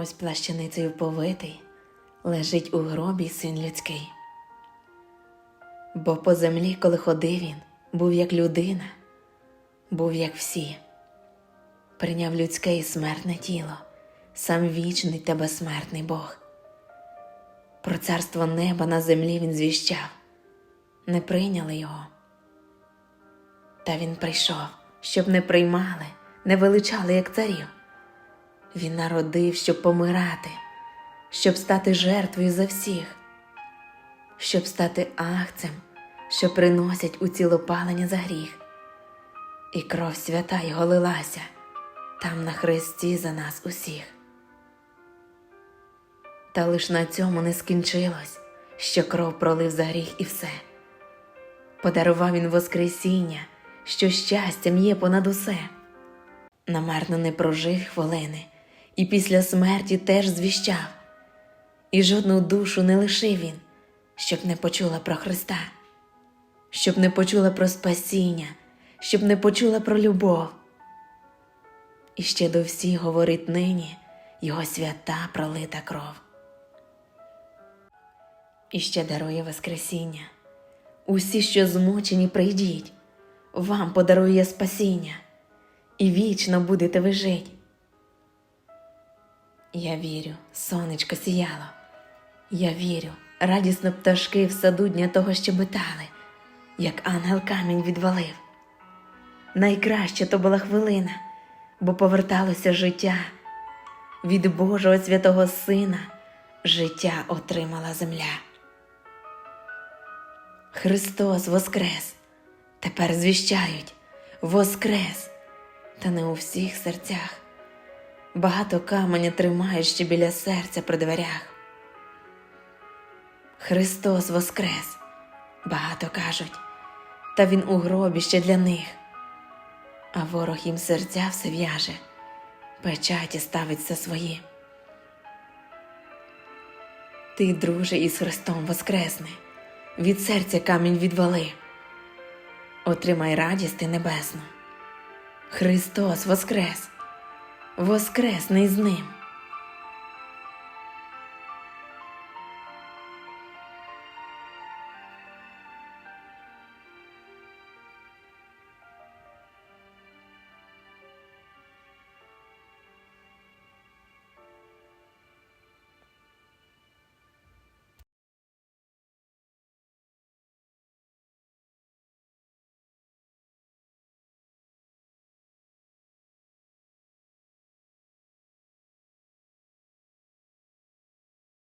Ось плащаницею повитий, лежить у гробі син людський. Бо по землі, коли ходив він, був як людина, був як всі, прийняв людське і смертне тіло, сам вічний та безсмертний Бог. Про царство неба на землі він звіщав, не прийняли його. Та він прийшов, щоб не приймали, не величали, як царів. Він народив, щоб помирати, щоб стати жертвою за всіх, щоб стати ахцем, що приносять у цілопалення за гріх. І кров свята його лилася там на хресті за нас усіх. Та лиш на цьому не скінчилось, що кров пролив за гріх і все. Подарував він Воскресіння, що щастям є понад усе. Намарно не прожив хвилини, і після смерті теж звіщав, і жодну душу не лишив він, щоб не почула про Христа, щоб не почула про спасіння, щоб не почула про любов. І ще до всіх говорить нині його свята пролита кров. І ще дарує Воскресіння. Усі, що змучені, прийдіть, вам подарує спасіння, і вічно будете ви жить. Я вірю, сонечко сіяло. Я вірю, радісно пташки в саду дня того щебетали, як ангел камінь відвалив. Найкраще то була хвилина, бо поверталося життя. Від Божого святого Сина життя отримала земля. Христос Воскрес! Тепер звіщають Воскрес! Та не у всіх серцях. Багато каменя тримають ще біля серця при дверях. Христос Воскрес! Багато кажуть, та Він у гробі ще для них, а ворог їм серця все в'яже, печаті ставить все свої. Ти, друже, із Христом воскресни, від серця камінь відвали, отримай радість ти небесну. Христос воскрес, воскресний з ним.